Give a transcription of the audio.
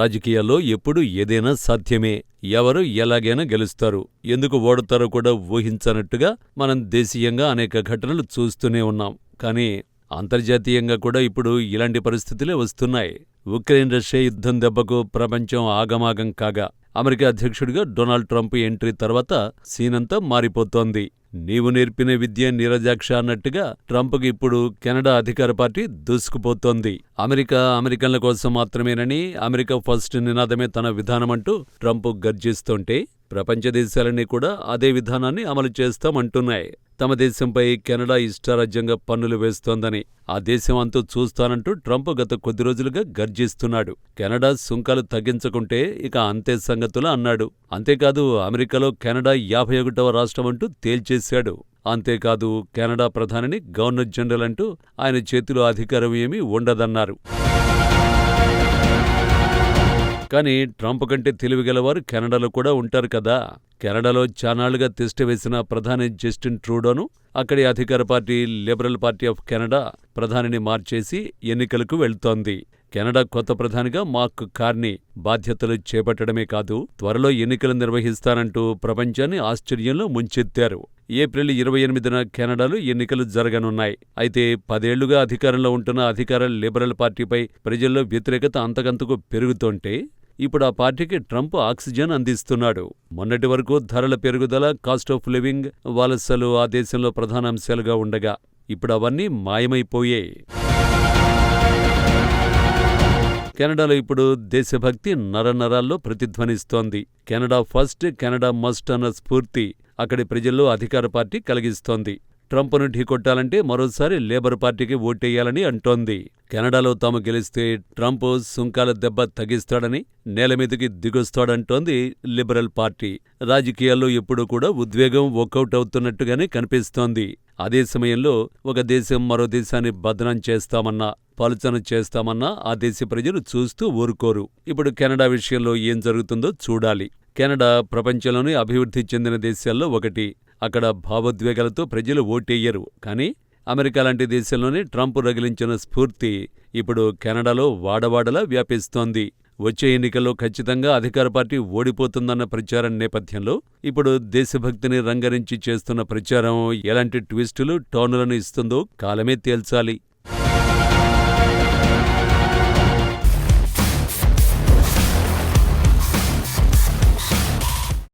రాజకీయాల్లో ఎప్పుడు ఏదైనా సాధ్యమే. ఎవరు ఎలాగైనా గెలుస్తారు. ఎందుకు ఓడతారో కూడా ఊహించనట్టుగా మనం దేశీయంగా అనేక ఘటనలు చూస్తూనే ఉన్నాం. కానీ అంతర్జాతీయంగా కూడా ఇప్పుడు ఇలాంటి పరిస్థితులే వస్తున్నాయి. ఉక్రెయిన్ రష్యా యుద్ధం దెబ్బకు ప్రపంచం ఆగమాగం కాగా అమెరికా అధ్యక్షుడిగా డొనాల్డ్ ట్రంప్ ఎంట్రీ తర్వాత సీనంతా మారిపోతోంది. నీవు నేర్పిన విద్య నీరజాక్ష అన్నట్టుగా ట్రంప్కి ఇప్పుడు కెనడా అధికార పార్టీ దూసుకుపోతోంది. అమెరికా అమెరికన్ల కోసం మాత్రమేనని అమెరికా ఫస్ట్ నినాదమే తన విధానమంటూ ట్రంప్ గర్జిస్తుంటే ప్రపంచ దేశాలన్నీ కూడా అదే విధానాన్ని అమలు చేస్తామంటున్నాయి. తమ దేశంపై కెనడా ఇష్టారాజ్యంగా పన్నులు వేస్తోందని ఆ దేశం అంతూ చూస్తానంటూ ట్రంప్ గత కొద్ది రోజులుగా గర్జిస్తున్నాడు. కెనడా సుంకాలు తగ్గించకుంటే ఇక అంతే సంగతులు అన్నాడు. అంతేకాదు అమెరికాలో కెనడా యాభై ఒకటవ రాష్ట్రమంటూ తేల్చేశాడు. అంతేకాదు కెనడా ప్రధానిని గవర్నర్ జనరల్ అంటూ ఆయన చేతిలో అధికారం ఏమీ ఉండదన్నారు. కానీ ట్రంప్ కంటే తెలివిగలవారు కెనడాలో కూడా ఉంటారు కదా. కెనడాలో చానాళ్ళుగా తిష్టవేసిన ప్రధాని జస్టిన్ ట్రూడోను అక్కడి అధికార party liberal party of Canada ప్రధానిని మార్చేసి ఎన్నికలకు వెళ్తోంది. కెనడా కొత్త ప్రధానిగా మార్క్ కార్నీ బాధ్యతలు చేపట్టడమే కాదు త్వరలో ఎన్నికలు నిర్వహిస్తానంటూ ప్రపంచాన్ని ఆశ్చర్యంలో ముంచెత్తారు. ఏప్రిల్ ఇరవై ఎనిమిదిన కెనడాలో ఎన్నికలు జరగనున్నాయి. అయితే పదేళ్ళుగా అధికారంలో ఉంటున్న అధికార లిబరల్ పార్టీపై ప్రజల్లో వ్యతిరేకత అంతకంతకు పెరుగుతుంటే ఇప్పుడు ఆ పార్టీకి ట్రంప్ ఆక్సిజన్ అందిస్తున్నాడు. మొన్నటి వరకు ధరల పెరుగుదల కాస్ట్ ఆఫ్ లివింగ్ వలసలు ఆ దేశంలో ప్రధాన అంశాలుగా ఉండగా ఇప్పుడు అవన్నీ మాయమైపోయాయి. కెనడాలో ఇప్పుడు దేశభక్తి నరనరాల్లో ప్రతిధ్వనిస్తోంది. కెనడా ఫస్ట్ కెనడా మస్ట్ అన్న స్ఫూర్తి అక్కడి ప్రజల్లో అధికార పార్టీ కలిగిస్తోంది. ట్రంప్ను ఢీకొట్టాలంటే మరోసారి లేబర్ పార్టీకి ఓటేయాలని అంటోంది. కెనడాలో తాము గెలిస్తే ట్రంప్ సుంకాల దెబ్బ తగ్గిస్తాడని నేలమీదికి దిగొస్తాడంటోంది లిబరల్ పార్టీ. రాజకీయాల్లో ఎప్పుడూ కూడా ఉద్వేగం వర్కౌట్ అవుతున్నట్టుగానే కనిపిస్తోంది. అదే సమయంలో ఒక దేశం మరో దేశాన్ని బదనం చేస్తామన్నా పలుచన చేస్తామన్నా ఆ దేశ ప్రజలు చూస్తూ ఊరుకోరు. ఇప్పుడు కెనడా విషయంలో ఏం జరుగుతుందో చూడాలి. కెనడా ప్రపంచంలోనే అభివృద్ధి చెందిన దేశాల్లో ఒకటి. అక్కడ భావోద్వేగాలతో ప్రజలు ఓటేయ్యరు. కానీ అమెరికా లాంటి దేశంలోనే ట్రంప్ రగిలించిన స్ఫూర్తి ఇప్పుడు కెనడాలో వాడవాడలా వ్యాపిస్తోంది. వచ్చే ఎన్నికల్లో ఖచ్చితంగా అధికార పార్టీ ఓడిపోతుందన్న ప్రచారం నేపథ్యంలో ఇప్పుడు దేశభక్తిని రంగరించి చేస్తున్న ప్రచారం ఎలాంటి ట్విస్టులు టోనులను ఇస్తుందో కాలమే తేల్చాలి.